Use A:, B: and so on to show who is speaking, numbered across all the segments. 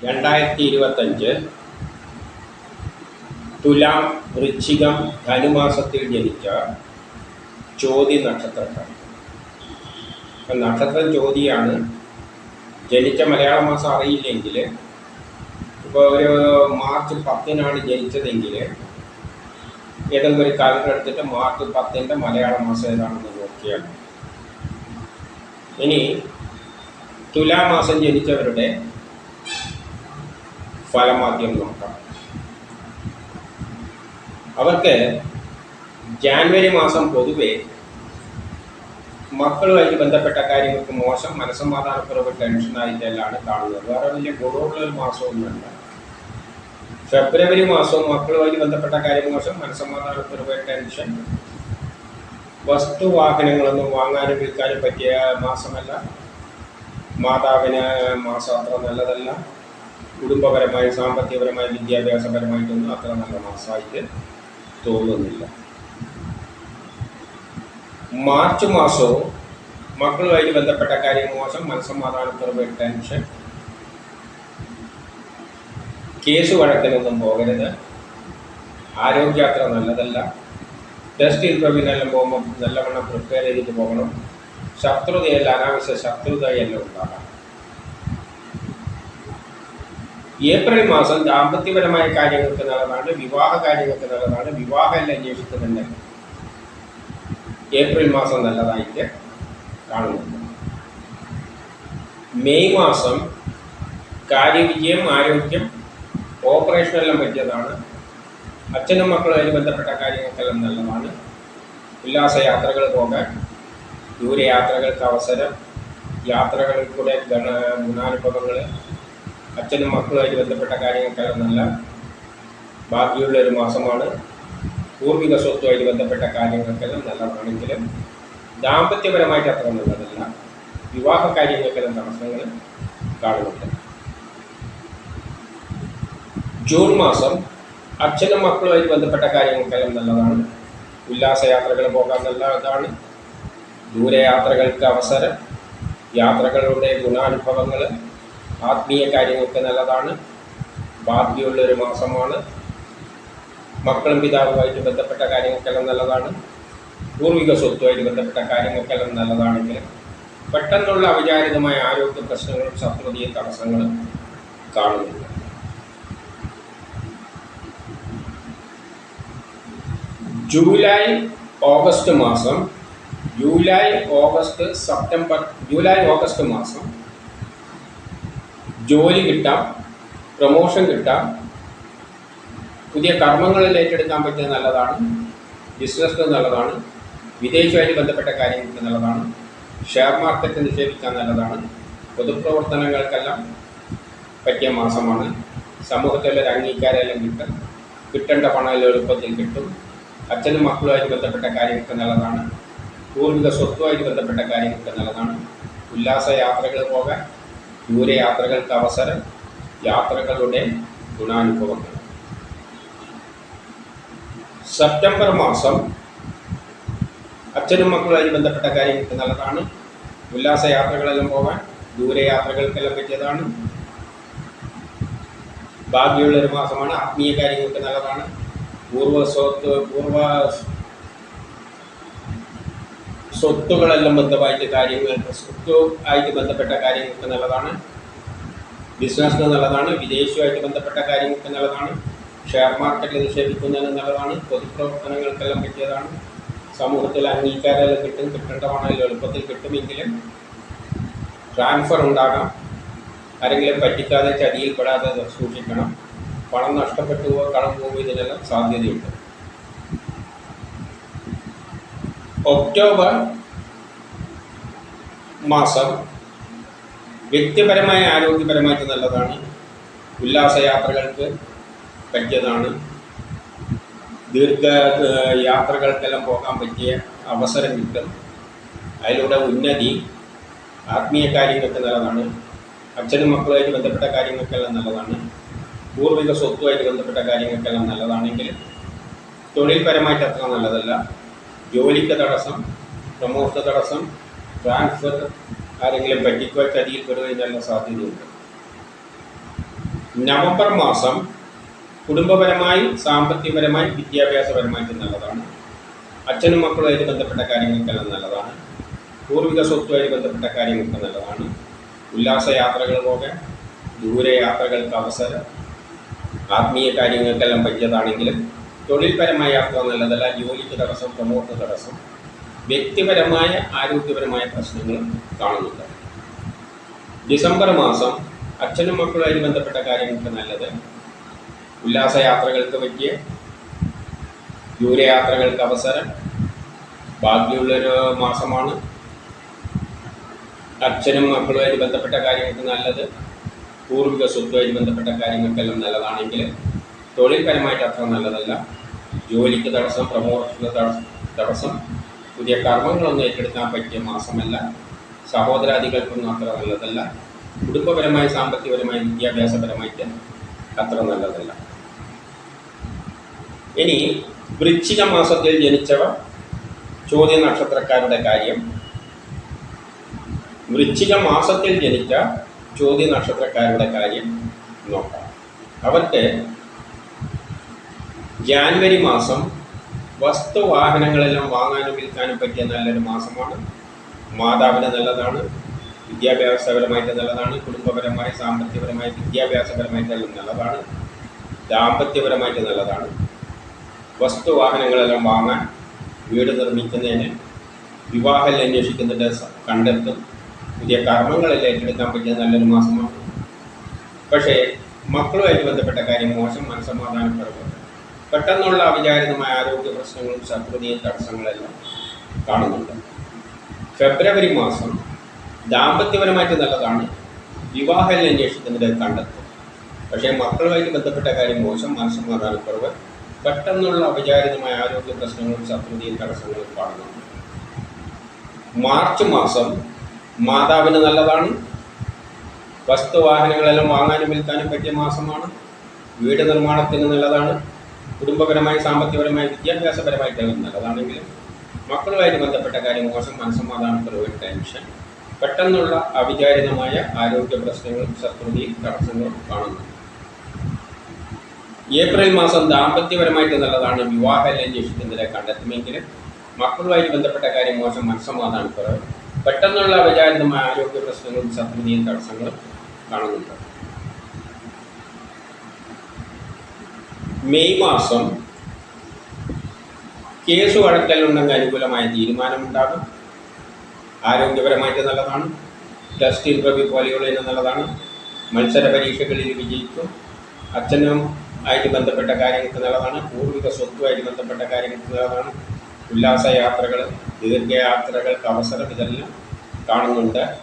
A: രണ്ടായിരത്തി ഇരുപത്തഞ്ച് തുലാം വൃശ്ചികം ധനുമാസത്തിൽ ജനിച്ച ചോതി നക്ഷത്രക്കാർ അപ്പം നക്ഷത്രം ചോതിയാണ് ജനിച്ച മലയാള മാസം അറിയില്ലെങ്കിൽ ഇപ്പോൾ ഒരു മാർച്ച് പത്തിനാണ് ജനിച്ചതെങ്കിൽ ഏതെങ്കിലും ഒരു കാലം എടുത്തിട്ട് മാർച്ച് പത്തിന്റെ മലയാള മാസം ഏതാണെന്ന് നോക്കിയാൽ ഇനി തുലാമാസം ജനിച്ചവരുടെ ഫലമാദ്യം നോക്കാം അവർക്ക് ജാനുവരി മാസം പൊതുവെ മക്കളുമായിട്ട് ബന്ധപ്പെട്ട കാര്യങ്ങൾക്ക് മോശം മനസ്സമാധാനക്കുറവ് ടെൻഷനായിട്ടെല്ലാം കാണുന്നത്. വേറെ വലിയ ഗുണമുള്ള ഒരു മാസമൊന്നുമല്ല ഫെബ്രുവരി മാസവും മക്കളുമായി ബന്ധപ്പെട്ട കാര്യം മോശം മനസ്സമാധാനക്കുറവ് ടെൻഷൻ വസ്തുവാഹനങ്ങളൊന്നും വാങ്ങാനും വിൽക്കാനും പറ്റിയ മാസമല്ല. മാതാവിന് മാസം അത്ര നല്ലതല്ല. കുടുംബപരമായി സാമ്പത്തികപരമായി വിദ്യാഭ്യാസപരമായിട്ടൊന്നും അത്ര നല്ല മാസമായിട്ട് തോന്നുന്നില്ല. മാർച്ച് മാസവും മക്കളുമായിട്ട് ബന്ധപ്പെട്ട കാര്യം മോശം മനസ്സമാധാനത്തോടെ ടെൻഷൻ. കേസ് വഴക്കിനൊന്നും പോകരുത്. ആരോഗ്യാത്ര നല്ലതല്ല. ടെസ്റ്റ് ഇന്റർവ്യൂവിനെല്ലാം പോകുമ്പോൾ നല്ലവണ്ണം പ്രിപ്പയർ ചെയ്തിട്ട് പോകണം. ശത്രുതയല്ല അനാവശ്യ ശത്രുതയെല്ലാം ഉണ്ടാകാം ഏപ്രിൽ മാസം ദാമ്പത്യപരമായ കാര്യങ്ങൾക്ക് നല്ലതാണ് വിവാഹ കാര്യങ്ങൾക്ക് നല്ലതാണ് വിവാഹമെല്ലാം അന്വേഷിക്കുന്നുണ്ട് ഏപ്രിൽ മാസം നല്ലതായിട്ട് കാണുന്നുണ്ട് മെയ് മാസം കാര്യവിജയം ആരോഗ്യം ഓപ്പറേഷനെല്ലാം പറ്റിയതാണ്. അച്ഛനും മക്കളുമായി ബന്ധപ്പെട്ട കാര്യങ്ങൾക്കെല്ലാം നല്ലതാണ്. ഉല്ലാസയാത്രകൾ പോകാൻ ദൂരയാത്രകൾക്ക് അവസരം യാത്രകളിൽ കൂടെ ഗണ ഗുണാനുഭവങ്ങൾ അച്ഛനും മക്കളുമായിട്ട് ബന്ധപ്പെട്ട കാര്യങ്ങൾക്കെല്ലാം നല്ല ഭാഗ്യമുള്ള ഒരു മാസമാണ്. പൂർവിക സ്വത്തുമായിട്ട് ബന്ധപ്പെട്ട കാര്യങ്ങൾക്കെല്ലാം നല്ലതാണെങ്കിലും ദാമ്പത്യപരമായിട്ട് അത്ര നല്ലതല്ല. വിവാഹ കാര്യങ്ങൾക്കെല്ലാം തടസ്സങ്ങൾ കാണുന്നുണ്ട്. ജൂൺ മാസം അച്ഛനും മക്കളുമായിട്ട് ബന്ധപ്പെട്ട കാര്യങ്ങൾക്കെല്ലാം നല്ലതാണ്. ഉല്ലാസയാത്രകൾ പോകാൻ നല്ലതാണ്. ദൂരയാത്രകൾക്ക് അവസരം. യാത്രകളുടെ ഗുണാനുഭവങ്ങൾ ആത്മീയ കാര്യങ്ങൾക്ക് നല്ലതാണ്. ഭാഗ്യമുള്ള ഒരു മാസമാണ്. മക്കളും പിതാവുമായിട്ട് ബന്ധപ്പെട്ട കാര്യങ്ങൾക്കെല്ലാം നല്ലതാണ്. പൂർവിക സ്വത്തുമായിട്ട് ബന്ധപ്പെട്ട കാര്യങ്ങൾക്കെല്ലാം നല്ലതാണെങ്കിൽ പെട്ടെന്നുള്ള അവിചാരിതമായ ആരോഗ്യ പ്രശ്നങ്ങളും ശത്രുതയും തടസ്സങ്ങളും കാണുന്നില്ല ജൂലൈ ഓഗസ്റ്റ് മാസം July August September July August മാസം ജോലി കിട്ടാം പ്രൊമോഷൻ കിട്ടാം പുതിയ കർമ്മങ്ങളിൽ ഏറ്റെടുക്കാൻ പറ്റിയത് നല്ലതാണ് ബിസിനസ് നല്ലതാണ് വിദേശമായിട്ട് ബന്ധപ്പെട്ട കാര്യങ്ങൾക്ക് നല്ലതാണ് ഷെയർ മാർക്കറ്റ് നിക്ഷേപിക്കാൻ നല്ലതാണ് പൊതുപ്രവർത്തനങ്ങൾക്കെല്ലാം പറ്റിയ മാസമാണ്. സമൂഹത്തിലൊരു അംഗീകാരമെല്ലാം കിട്ടും കിട്ടേണ്ട പണം എളുപ്പത്തിൽ കിട്ടും അച്ഛനും മക്കളുമായിട്ട് ബന്ധപ്പെട്ട കാര്യങ്ങൾക്ക് നല്ലതാണ് പൂർവിക സ്വത്തുമായിട്ട് ബന്ധപ്പെട്ട കാര്യങ്ങൾക്ക് നല്ലതാണ് ഉല്ലാസ യാത്രകൾ പോകാൻ ദൂരയാത്രകൾക്ക് അവസരം യാത്രകളുടെ ഗുണാനുഭവങ്ങൾ. സെപ്റ്റംബർ മാസം അച്ഛനും മക്കളുമായി ബന്ധപ്പെട്ട കാര്യങ്ങൾക്ക് നല്ലതാണ് ഉല്ലാസ യാത്രകളെല്ലാം പോകാൻ ദൂരയാത്രകൾക്കെല്ലാം പറ്റിയതാണ്. ഭാഗ്യമുള്ള ഒരു മാസമാണ്. ആത്മീയ കാര്യങ്ങൾക്ക് നല്ലതാണ്. പൂർവ സ്വത്ത് പൂർവ സ്വത്തുകളെല്ലാം ബന്ധമായിട്ട് കാര്യങ്ങൾ സ്വത്ത് ആയിട്ട് ബന്ധപ്പെട്ട കാര്യങ്ങൾക്ക് നല്ലതാണ്. ബിസിനസ് നല്ലതാണ് വിദേശവുമായിട്ട് ബന്ധപ്പെട്ട കാര്യങ്ങൾക്ക് നല്ലതാണ്. ഷെയർ മാർക്കറ്റിൽ നിക്ഷേപിക്കുന്നതിന് നല്ലതാണ്. പൊതുപ്രവർത്തനങ്ങൾക്കെല്ലാം പറ്റിയതാണ്. സമൂഹത്തിൽ അംഗീകാരമെല്ലാം കിട്ടും കിട്ടേണ്ട എളുപ്പത്തിൽ കിട്ടുമെങ്കിലും ട്രാൻസ്ഫർ ഉണ്ടാകാം ആരെങ്കിലും പറ്റിക്കാതെ ചതിയിൽപ്പെടാതെ സൂക്ഷിക്കണം. പണം നഷ്ടപ്പെട്ടു പോവുക കടം പോകുക ഇതിനെല്ലാം സാധ്യതയുണ്ട്. ഒക്ടോബർ മാസം വ്യക്തിപരമായ ആരോഗ്യപരമായിട്ട് നല്ലതാണ്. ഉല്ലാസയാത്രകൾക്ക് പറ്റിയതാണ്. ദീർഘ യാത്രകൾക്കെല്ലാം പോകാൻ പറ്റിയ അവസരം കിട്ടും. അതിലൂടെ ഉന്നതി ആത്മീയ കാര്യങ്ങൾക്ക് നല്ലതാണ്. അച്ഛനും മക്കളുമായിട്ട് ബന്ധപ്പെട്ട കാര്യങ്ങൾക്കെല്ലാം നല്ലതാണ്. പൂർവിക സ്വത്തുമായിട്ട് ബന്ധപ്പെട്ട കാര്യങ്ങൾക്കെല്ലാം നല്ലതാണെങ്കിൽ തൊഴിൽപരമായിട്ട് അത്ര നല്ലതല്ല. ജോലിക്ക് തടസ്സം പ്രമോഷ തടസ്സം ട്രാൻസ്ഫർ ആരെങ്കിലും പറ്റിക്കോ ചതിയിൽ പെടുന്നതിനുള്ള സാധ്യതയുണ്ട്. നവംബർ മാസം കുടുംബപരമായി സാമ്പത്തികപരമായി വിദ്യാഭ്യാസപരമായിട്ട് നല്ലതാണ്. അച്ഛനും മക്കളുമായിട്ട് ബന്ധപ്പെട്ട കാര്യങ്ങൾക്കെല്ലാം നല്ലതാണ്. പൂർവിക സ്വത്തുമായിട്ട് ബന്ധപ്പെട്ട കാര്യങ്ങൾക്ക് നല്ലതാണ്. ഉല്ലാസയാത്രകൾ പോകാൻ ദൂരയാത്രകൾക്ക് അവസരം ആത്മീയ കാര്യങ്ങൾക്കെല്ലാം പറ്റിയതാണെങ്കിലും തൊഴിൽപരമായ യാത്ര നല്ലതല്ല ജോലിക്ക് തടസ്സം പ്രമോട്ട് തടസ്സം വ്യക്തിപരമായ ആരോഗ്യപരമായ പ്രശ്നങ്ങളും കാണുന്നുണ്ട്. ഡിസംബർ മാസം അച്ഛനും മക്കളുമായി ബന്ധപ്പെട്ട കാര്യങ്ങൾക്ക് നല്ലത്. ഉല്ലാസയാത്രകൾക്ക് പറ്റിയ ദൂരയാത്രകൾക്ക് അവസരം. ബാക്കിയുള്ളൊരു മാസമാണ്. അച്ഛനും മക്കളുമായി ബന്ധപ്പെട്ട കാര്യങ്ങൾക്ക് നല്ലത്. പൂർവിക സ്വത്തുമായി ബന്ധപ്പെട്ട കാര്യങ്ങൾക്കെല്ലാം നല്ലതാണെങ്കിൽ തൊഴിൽപരമായിട്ട് അത്ര നല്ലതല്ല. ജോലിക്ക് തടസ്സം പ്രമോഷന് തടസ്സം പുതിയ കർമ്മങ്ങളൊന്നും ഏറ്റെടുക്കാൻ പറ്റിയ മാസമല്ല. സഹോദരാദികൾക്കൊന്നും അത്ര നല്ലതല്ല. കുടുംബപരമായി സാമ്പത്തികപരമായി വിദ്യാഭ്യാസപരമായിട്ട് അത്ര നല്ലതല്ല. ഇനി വൃശ്ചിക മാസത്തിൽ ജനിച്ചവ ചോദ്യ നക്ഷത്രക്കാരുടെ കാര്യം. വൃശ്ചിക മാസത്തിൽ ജനിച്ച ചോദ്യ നക്ഷത്രക്കാരുടെ കാര്യം നോക്കാം. അവർക്ക് ജാനുവരി മാസം വസ്തുവാഹനങ്ങളെല്ലാം വാങ്ങാനും വിൽക്കാനും പറ്റിയ നല്ലൊരു മാസമാണ്. മാതാവിന് നല്ലതാണ് വിദ്യാഭ്യാസപരമായിട്ട് നല്ലതാണ് കുടുംബപരമായി സാമ്പത്തികപരമായി വിദ്യാഭ്യാസപരമായിട്ടെല്ലാം നല്ലതാണ് ദാമ്പത്യപരമായിട്ട് നല്ലതാണ്. വസ്തുവാഹനങ്ങളെല്ലാം വാങ്ങാൻ വീട് നിർമ്മിക്കുന്നതിന് വിവാഹം അന്വേഷിക്കുന്നതിന്റെ കണ്ടെത്തും. പുതിയ കർമ്മങ്ങളെല്ലാം ഏറ്റെടുക്കാൻ പറ്റിയ നല്ലൊരു മാസമാണ്. പക്ഷേ മക്കളുമായിട്ട് ബന്ധപ്പെട്ട കാര്യം മോശം മനസ്സമാധാനപ്പെടുന്നത് പെട്ടെന്നുള്ള അവിചാരിതമായ ആരോഗ്യ പ്രശ്നങ്ങളും ശത്രുതയും തടസ്സങ്ങളെല്ലാം കാണുന്നുണ്ട്. ഫെബ്രുവരി മാസം ദാമ്പത്യപരമായിട്ട് നല്ലതാണ്. വിവാഹ അന്വേഷിക്കുന്നത് കണ്ടെത്തും പക്ഷേ മക്കളുമായിട്ട് ബന്ധപ്പെട്ട കാര്യം മോശം മനസ്സമാധാനക്കുറവ് പെട്ടെന്നുള്ള അവിചാരിതമായ ആരോഗ്യ പ്രശ്നങ്ങളും ശത്രുതയും തടസ്സങ്ങളും കാണുന്നുണ്ട്. മാർച്ച് മാസം മാതാവിന് നല്ലതാണ്. വസ്തുവാഹനങ്ങളെല്ലാം വാങ്ങാനും വിൽക്കാനും പറ്റിയ മാസമാണ്. വീട് നിർമ്മാണത്തിന് നല്ലതാണ്. കുടുംബപരമായി സാമ്പത്തികപരമായി വിദ്യാഭ്യാസപരമായിട്ട് നല്ലതാണെങ്കിലും മക്കളുമായിട്ട് ബന്ധപ്പെട്ട കാര്യം മോശം മനസ്സമാധാനക്കുറവ് ടെൻഷൻ. പെട്ടെന്നുള്ള അവിചാരിതമായ ആരോഗ്യ പ്രശ്നങ്ങളും ശത്രുതയും തടസ്സങ്ങളും കാണുന്നു. ഏപ്രിൽ മാസം ദാമ്പത്യപരമായിട്ട് നല്ലതാണ് വിവാഹം അന്വേഷിക്കുന്നതിനെ കണ്ടെത്തുമെങ്കിലും മക്കളുമായിട്ട് ബന്ധപ്പെട്ട കാര്യം മോശം മനസ്സമാധാനക്കുറവ് പെട്ടെന്നുള്ള അവിചാരിതമായ ആരോഗ്യ പ്രശ്നങ്ങളും ശത്രുതയും തടസ്സങ്ങളും കാണുന്നുണ്ട്. മെയ് മാസം കേസ് വഴക്കലുണ്ടെങ്കിൽ അനുകൂലമായ തീരുമാനമുണ്ടാകും. ആരോഗ്യപരമായിട്ട് നല്ലതാണ്. ടെസ്റ്റ് ഇൻറർവ്യൂ പോലെയുള്ളതിന് നല്ലതാണ്. മത്സര പരീക്ഷകളിൽ വിജയിക്കും. അച്ഛനും ആയിട്ട് ബന്ധപ്പെട്ട കാര്യങ്ങൾക്ക് നല്ലതാണ്. പൂർവിക സ്വത്തുമായിട്ട് ബന്ധപ്പെട്ട കാര്യങ്ങൾക്ക് നല്ലതാണ്. ഉല്ലാസ യാത്രകൾ ദീർഘയാത്രകൾക്ക് അവസരം ഇതെല്ലാം കാണുന്നുണ്ട്.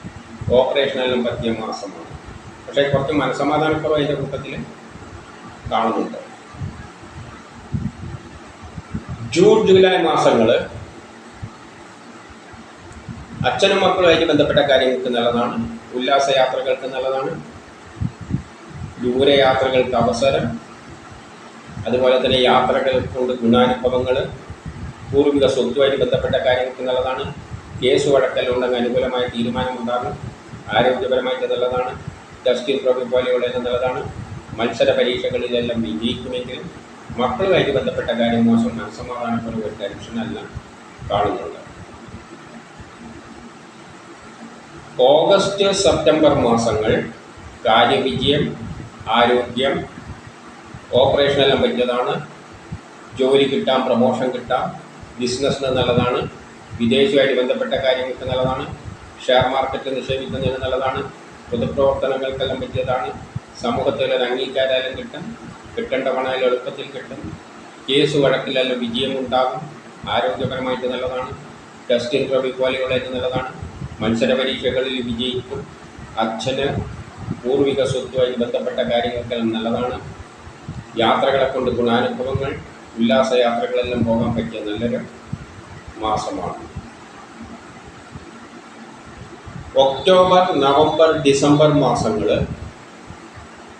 A: ഓപ്പറേഷനെല്ലാം പറ്റിയ മാസമാണ്. പക്ഷേ കുറച്ച് മനസമാധാനക്കുറവ് അതിന്റെ കൂട്ടത്തിൽ കാണുന്നുണ്ട്. ജൂൺ ജൂലൈ മാസങ്ങൾ അച്ഛനും മക്കളുമായിട്ട് ബന്ധപ്പെട്ട കാര്യങ്ങൾക്ക് നല്ലതാണ്. ഉല്ലാസ യാത്രകൾക്ക് നല്ലതാണ്. ദൂരയാത്രകൾക്ക് അവസരം. അതുപോലെ തന്നെ യാത്രകൾ കൊണ്ട് ഗുണാനുഭവങ്ങൾ പൂർവിക സ്വത്തുമായിട്ട് ബന്ധപ്പെട്ട കാര്യങ്ങൾക്ക് നല്ലതാണ്. കേസ് വഴക്കലുണ്ടെങ്കിൽ അനുകൂലമായ തീരുമാനമുണ്ടാകും. ആരോഗ്യപരമായിട്ട് നല്ലതാണ്. ടെസ്റ്റ് പ്രോഗ്രാം പോലെയുള്ള നല്ലതാണ്. മത്സര പരീക്ഷകളിലെല്ലാം വിജയിക്കുമെങ്കിൽ മക്കളുമായിട്ട് ബന്ധപ്പെട്ട കാര്യം മോശം മനസ്സമാധാനപ്പെടുന്ന ഒരു ടെൻഷനല്ല കാണുന്നുണ്ട് ഓഗസ്റ്റ് സെപ്റ്റംബർ മാസങ്ങൾ കാര്യവിജയം ആരോഗ്യം ഓപ്പറേഷനെല്ലാം പറ്റിയതാണ്. ജോലി കിട്ടാം പ്രമോഷൻ കിട്ടാം ബിസിനസ്സിന് നല്ലതാണ് വിദേശവുമായിട്ട് ബന്ധപ്പെട്ട കാര്യങ്ങൾക്ക് നല്ലതാണ് ഷെയർ മാർക്കറ്റ് നിക്ഷേപിക്കുന്നതിന് നല്ലതാണ് പൊതുപ്രവർത്തനങ്ങൾക്കെല്ലാം പറ്റിയതാണ് സമൂഹത്തിലൊരു അംഗീകാരം കിട്ടും കിട്ടേണ്ട പണം എളുപ്പത്തിൽ കിട്ടും. കേസ് വഴക്കിലെല്ലാം വിജയമുണ്ടാകും ആരോഗ്യപരമായിട്ട് നല്ലതാണ്. ടെസ്റ്റ് ഇൻട്രവ്യൂ പോലെയുള്ളതിന് നല്ലതാണ്. മത്സര പരീക്ഷകളിൽ വിജയിക്കും. അച്ഛന് പൂർവിക സ്വത്തുമായി ബന്ധപ്പെട്ട കാര്യങ്ങൾക്കെല്ലാം നല്ലതാണ്. യാത്രകളെ കൊണ്ട് ഗുണാനുഭവങ്ങൾ ഉല്ലാസ യാത്രകളെല്ലാം പോകാൻ പറ്റിയ നല്ലൊരു മാസമാണ്. ഒക്ടോബർ നവംബർ ഡിസംബർ മാസങ്ങൾ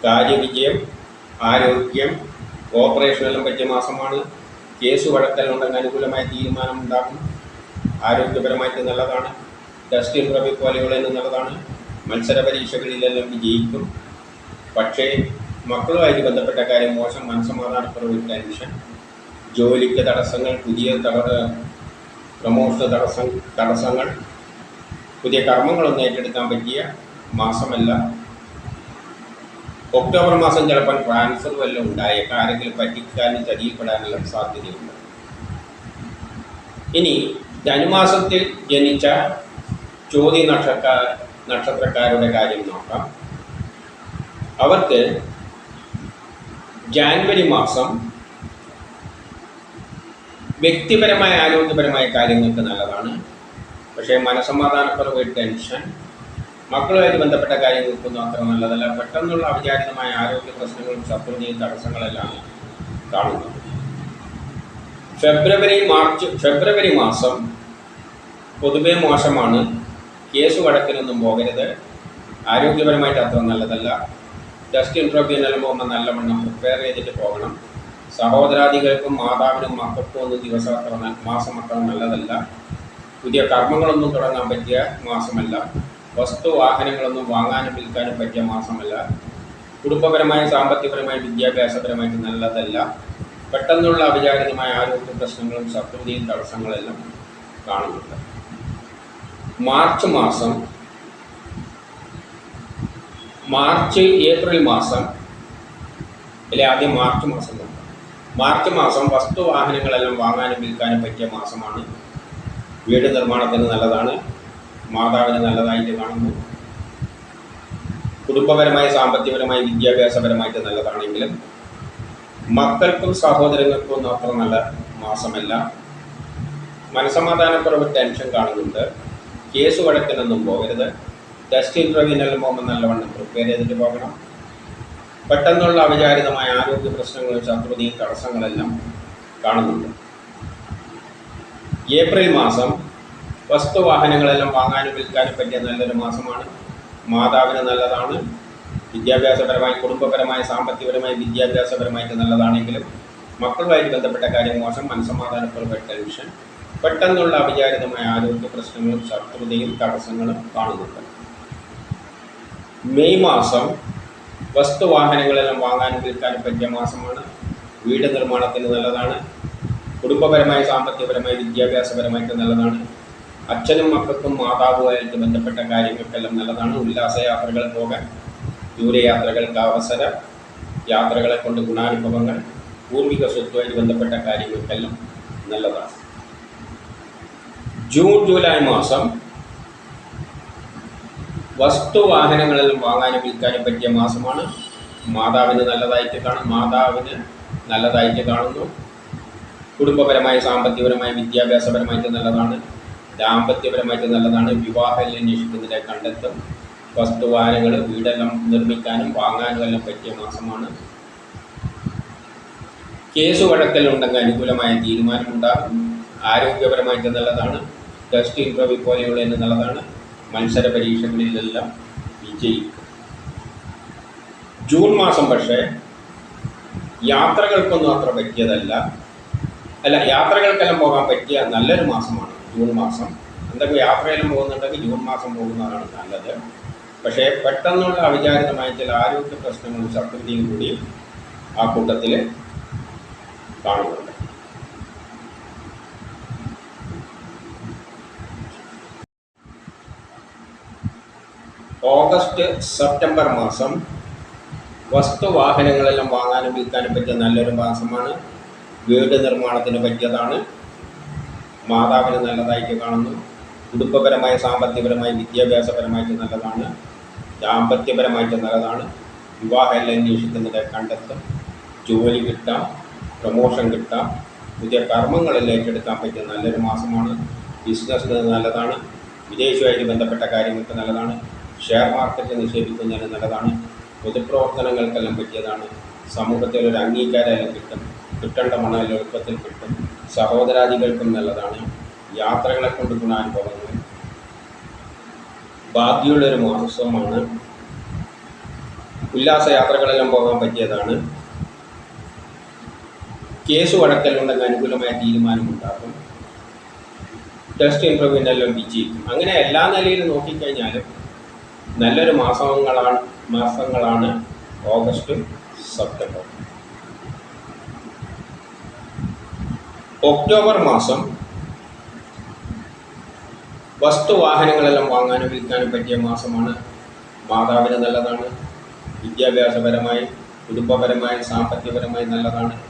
A: കാര്യവിജയം ആരോഗ്യം ഓപ്പറേഷനെല്ലാം പറ്റിയ മാസമാണ്. കേസ് വഴക്കെല്ലാം ഉണ്ടെങ്കിൽ അനുകൂലമായ തീരുമാനം ഉണ്ടാകും ആരോഗ്യപരമായിട്ട് നല്ലതാണ്. ടെസ്റ്റ് ഇൻട്രവ്യൂ പോലെയുള്ള നല്ലതാണ്. മത്സര പരീക്ഷകളിലെല്ലാം വിജയിക്കും. പക്ഷേ മക്കളുമായിട്ട് ബന്ധപ്പെട്ട കാര്യം മോശം മനസ്സമാധാനക്കുറവ് ടെൻഷൻ ജോലിക്ക് തടസ്സങ്ങൾ പുതിയ തട പ്രമോഷൻ തടസ്സം തടസ്സങ്ങൾ പുതിയ കർമ്മങ്ങളൊന്നും ഏറ്റെടുക്കാൻ പറ്റിയ മാസമല്ല. ഒക്ടോബർ മാസം ചിലപ്പോൾ ട്രാൻസ്ഫർ വല്ലതും ഉണ്ടായേക്കാം ആരെങ്കിലും പറ്റിക്കാനും ചതിയിൽപ്പെടാനുള്ള സാധ്യതയുണ്ട്. ഇനി ധനുമാസത്തിൽ ജനിച്ച ചോദ്യ നക്ഷത്ര നക്ഷത്രക്കാരുടെ കാര്യം നോക്കാം. അവർക്ക് ജാനുവരി മാസം വ്യക്തിപരമായ ആരോഗ്യപരമായ കാര്യങ്ങൾക്ക് നല്ലതാണ്. പക്ഷേ മനസമാധാനക്കുറവ് ടെൻഷൻ മക്കളുമായിട്ട് ബന്ധപ്പെട്ട കാര്യങ്ങൾക്കൊന്നും അത്ര നല്ലതല്ല. പെട്ടെന്നുള്ള അവിചാരിതമായ ആരോഗ്യ പ്രശ്നങ്ങളും ശത്രുതയും തടസ്സങ്ങളെല്ലാം കാണുന്നത് ഫെബ്രുവരി മാർച്ച് ഫെബ്രുവരി മാസം പൊതുവെ മോശമാണ്. കേസ് വഴക്കിനൊന്നും പോകരുത്. ആരോഗ്യപരമായിട്ട് അത്ര നല്ലതല്ല. ജസ്റ്റ് ഇൻട്രോബ്യൂ പോകുമ്പോൾ നല്ലവണ്ണം പ്രിപ്പയർ ചെയ്തിട്ട് പോകണം. സഹോദരാദികൾക്കും മാതാവിനും മക്കൾക്കും ഒന്നും ദിവസം അത്ര മാസം അത്ര നല്ലതല്ല. പുതിയ കർമ്മങ്ങളൊന്നും തുടങ്ങാൻ പറ്റിയ മാസമല്ല. വസ്തു വാഹനങ്ങളൊന്നും വാങ്ങാനും വിൽക്കാനും പറ്റിയ മാസമല്ല. കുടുംബപരമായ സാമ്പത്തികപരമായ വിദ്യാഭ്യാസപരമായിട്ട് നല്ലതല്ല. പെട്ടെന്നുള്ള അവിചാരിതമായ ആരോഗ്യ പ്രശ്നങ്ങളും ശത്രുതയും തടസ്സങ്ങളെല്ലാം കാണുന്നുണ്ട്. മാർച്ച് മാസം മാർച്ച് ഏപ്രിൽ മാസം അല്ലെ ആദ്യം മാർച്ച് മാസം മാർച്ച് മാസം വസ്തു വാഹനങ്ങളെല്ലാം വാങ്ങാനും വിൽക്കാനും പറ്റിയ മാസമാണ്. വീട് നിർമ്മാണത്തിന് നല്ലതാണ്. മാതാവിന് നല്ലതായിട്ട് കാണുന്നു. കുടുംബപരമായി സാമ്പത്തികപരമായി വിദ്യാഭ്യാസപരമായിട്ട് നല്ലതാണെങ്കിലും മക്കൾക്കും സഹോദരങ്ങൾക്കും ഒന്നും അത്ര നല്ല മാസമല്ല. മനസമാധാനക്കുറവ് ടെൻഷൻ കാണുന്നുണ്ട്. കേസ് വഴക്കിനൊന്നും പോകരുത്. ടെസ്റ്റ് ഇന്റർവ്യൂവിനെല്ലാം പോകുമ്പോൾ നല്ലവണ്ണം പ്രിപ്പയർ ചെയ്തിട്ട് പോകണം. പെട്ടെന്നുള്ള അവിചാരിതമായ ആരോഗ്യ പ്രശ്നങ്ങളും ശത്രുതയും തടസ്സങ്ങളെല്ലാം കാണുന്നുണ്ട്. ഏപ്രിൽ മാസം വസ്തുവാഹനങ്ങളെല്ലാം വാങ്ങാനും വിൽക്കാനും പറ്റിയ നല്ലൊരു മാസമാണ്. മാതാവിന് നല്ലതാണ്. വിദ്യാഭ്യാസപരമായി കുടുംബപരമായി സാമ്പത്തികപരമായി വിദ്യാഭ്യാസപരമായിട്ട് നല്ലതാണെങ്കിലും മക്കളുമായിട്ട് ബന്ധപ്പെട്ട കാര്യം മോശം മനസ്സമാധാനക്കുറവ് ടെൻഷൻ പെട്ടെന്നുള്ള അവിചാരിതമായ ആരോഗ്യ പ്രശ്നങ്ങളും ശത്രുതയും തടസ്സങ്ങളും കാണുന്നുണ്ട്. മെയ് മാസം വസ്തു വാഹനങ്ങളെല്ലാം വാങ്ങാനും വിൽക്കാനും പറ്റിയ മാസമാണ്. വീട് നിർമ്മാണത്തിന് നല്ലതാണ്. കുടുംബപരമായി സാമ്പത്തികപരമായി വിദ്യാഭ്യാസപരമായിട്ട് നല്ലതാണ്. അച്ഛനും മക്കൾക്കും മാതാവുമായിട്ട് ബന്ധപ്പെട്ട കാര്യങ്ങൾക്കെല്ലാം നല്ലതാണ്. ഉല്ലാസയാത്രകൾ പോകാൻ ദൂരയാത്രകൾക്ക് അവസരം യാത്രകളെ കൊണ്ട് ഗുണാനുഭവങ്ങൾ പൂർവിക സ്വത്തുമായിട്ട് ബന്ധപ്പെട്ട കാര്യങ്ങൾക്കെല്ലാം നല്ലതാണ്. ജൂൺ ജൂലൈ മാസം വസ്തുവാഹനങ്ങളെല്ലാം വാങ്ങാനും വിൽക്കാനും പറ്റിയ മാസമാണ്. മാതാവിന് നല്ലതായിട്ട് കാണും മാതാവിന് നല്ലതായിട്ട് കാണുന്നു. കുടുംബപരമായി സാമ്പത്തികപരമായി വിദ്യാഭ്യാസപരമായിട്ട് നല്ലതാണ്. ദാമ്പത്യപരമായിട്ട് നല്ലതാണ്. വിവാഹം അന്വേഷിക്കുന്നതിനെ കണ്ടെത്തും. വസ്തുവാരകൾ വീടെല്ലാം നിർമ്മിക്കാനും വാങ്ങാനും എല്ലാം പറ്റിയ മാസമാണ്. കേസ് വഴക്കലുണ്ടെങ്കിൽ അനുകൂലമായ തീരുമാനമുണ്ടാകും. ആരോഗ്യപരമായിട്ട് നല്ലതാണ്. ടെസ്റ്റ് ഇന്റർവ്യൂ പോലെയുള്ളതിന് നല്ലതാണ്. മത്സര പരീക്ഷകളിലെല്ലാം വിജയിക്കും. ജൂൺ മാസം പക്ഷേ യാത്രകൾക്കൊന്നും അത്ര പറ്റിയതല്ല. അല്ല യാത്രകൾക്കെല്ലാം പോകാൻ പറ്റിയ നല്ലൊരു മാസമാണ്. ജൂൺ മാസം. എന്തൊക്കെ യാത്രയിലും പോകുന്നുണ്ടെങ്കിൽ ജൂൺ മാസം പോകുന്നതാണ് നല്ലത്. പക്ഷേ പെട്ടെന്നുള്ള അവിചാരിതമായ ചില ആരോഗ്യ പ്രശ്നങ്ങളും ശത്രുതയും കൂടി ആ കൂട്ടത്തിൽ കാണുന്നുണ്ട്. ഓഗസ്റ്റ് സെപ്റ്റംബർ മാസം വസ്തുവാഹനങ്ങളെല്ലാം വാങ്ങാനും വിൽക്കാനും പറ്റിയ നല്ലൊരു മാസമാണ്. വീട് നിർമ്മാണത്തിന് പറ്റിയതാണ്. മാതാവിന് നല്ലതായിട്ട് കാണുന്നു. കുടുംബപരമായ സാമ്പത്തികപരമായി വിദ്യാഭ്യാസപരമായിട്ട് നല്ലതാണ്. ദാമ്പത്യപരമായിട്ട് നല്ലതാണ്. വിവാഹം അന്വേഷിക്കുന്നത് കണ്ടെത്തും ജോലി കിട്ടാം പ്രമോഷൻ കിട്ടാം. പുതിയ കർമ്മങ്ങളെല്ലാം ഏറ്റെടുക്കാൻ പറ്റിയ നല്ലൊരു മാസമാണ്. ബിസിനസ്സിന് നല്ലതാണ്. വിദേശവുമായിട്ട് ബന്ധപ്പെട്ട കാര്യങ്ങൾക്ക് നല്ലതാണ്. ഷെയർ മാർക്കറ്റ് നിക്ഷേപിക്കുന്നതിന് നല്ലതാണ്. പൊതുപ്രവർത്തനങ്ങൾക്കെല്ലാം പറ്റിയതാണ്. സമൂഹത്തിൽ ഒരു അംഗീകാരമെല്ലാം കിട്ടും. കിട്ടേണ്ട മണം എളുപ്പത്തിൽ കിട്ടും. സഹോദരാദികൾക്കും നല്ലതാണ്. യാത്രകളെ കൊണ്ട് ഗുണാനുഭവങ്ങൾ ഭാഗ്യമുള്ളൊരു മാസമാണ്. ഉല്ലാസ യാത്രകളെല്ലാം പോകാൻ പറ്റിയതാണ്. കേസ് വഴക്കലുണ്ടെങ്കിൽ അനുകൂലമായ തീരുമാനമുണ്ടാകും ടെസ്റ്റ് ഇന്റർവ്യൂവിനെല്ലാം വിജയിക്കും. അങ്ങനെ എല്ലാ നിലയിലും നോക്കിക്കഴിഞ്ഞാലും നല്ലൊരു മാസങ്ങളാണ് മാസങ്ങളാണ് ഓഗസ്റ്റ് സെപ്റ്റംബർ ഒക്ടോബർ മാസം വസ്തുവാഹനങ്ങളെല്ലാം വാങ്ങാനും വിൽക്കാനും പറ്റിയ മാസമാണ്. മാതാവിന് നല്ലതാണ്. വിദ്യാഭ്യാസപരമായി കുടുംബപരമായി സാമ്പത്തികപരമായി നല്ലതാണ്.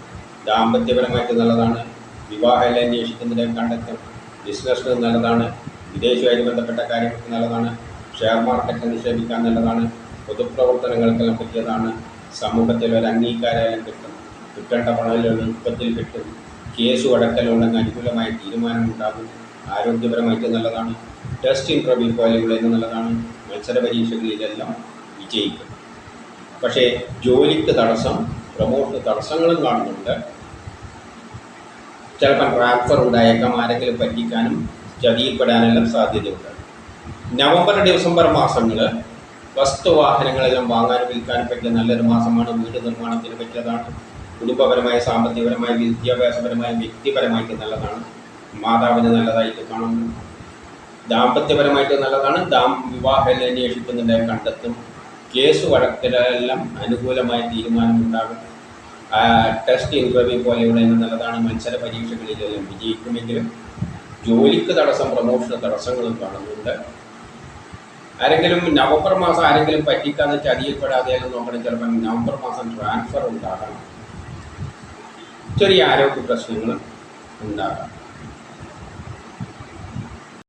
A: ദാമ്പത്യപരമായിട്ട് നല്ലതാണ്. വിവാഹമെല്ലാം അന്വേഷിക്കുന്നതിനെ കണ്ടെത്തും. ബിസിനസ്സിന് നല്ലതാണ്. വിദേശവുമായി ബന്ധപ്പെട്ട കാര്യങ്ങൾക്ക് നല്ലതാണ്. ഷെയർ മാർക്കറ്റ് നിക്ഷേപിക്കാൻ നല്ലതാണ്. പൊതുപ്രവർത്തനങ്ങൾക്കെല്ലാം പറ്റിയതാണ്. സമൂഹത്തിൽ ഒരു അംഗീകാരം കിട്ടും. കിട്ടേണ്ട പണം എളുപ്പത്തിൽ കിട്ടും. കേസ് വടക്കലുള്ള അനുകൂലമായ തീരുമാനമുണ്ടാകും. ആരോഗ്യപരമായിട്ട് നല്ലതാണ്. ടെസ്റ്റ് ഇന്റർവ്യൂ പോലെയുള്ളത് നല്ലതാണ്. മത്സര പരീക്ഷകളിലെല്ലാം വിജയിക്കും. പക്ഷേ ജോലിക്ക് തടസ്സം പ്രമോട്ട് തടസ്സങ്ങളും കാണുന്നുണ്ട്. ചിലപ്പം ട്രാൻസ്ഫർ ഉണ്ടായേക്കാം ആരെങ്കിലും പറ്റിക്കാനും ചതിയിൽപ്പെടാനെല്ലാം സാധ്യതയുണ്ട്. നവംബർ ഡിസംബർ മാസങ്ങൾ വസ്തുവാഹനങ്ങളെല്ലാം വാങ്ങാനും വിൽക്കാനും പറ്റിയ നല്ലൊരു മാസമാണ്. വീട് നിർമ്മാണത്തിന് പറ്റിയതാണ്. കുടുംബപരമായ സാമ്പത്തികപരമായ വിദ്യാഭ്യാസപരമായ വ്യക്തിപരമായിട്ട് നല്ലതാണ്. മാതാവിന് നല്ലതായിട്ട് കാണുന്നു ദാമ്പത്യപരമായിട്ട് നല്ലതാണ്. ദാം വിവാഹം അന്വേഷിക്കുന്നതിന്റെ കണ്ടെത്തും. കേസ് വഴക്കിലെല്ലാം അനുകൂലമായ തീരുമാനമുണ്ടാകും. ടെസ്റ്റ് ഇന്റർവ്യൂ പോലെയുള്ള നല്ലതാണ്. മത്സര പരീക്ഷകളിലെല്ലാം വിജയിക്കുമെങ്കിലും ജോലിക്ക് തടസ്സം പ്രമോഷന് തടസ്സങ്ങളും കാണുന്നുണ്ട്. ആരെങ്കിലും നവംബർ മാസം ആരെങ്കിലും പറ്റിക്കാന്ന് അടിയിൽപ്പെടാതെ നോക്കണം. ചിലപ്പോൾ നവംബർ മാസം ട്രാൻസ്ഫർ ഉണ്ടാകണം. ചെറിയ ആരോഗ്യ പ്രശ്നങ്ങൾ ഉണ്ടാകാം.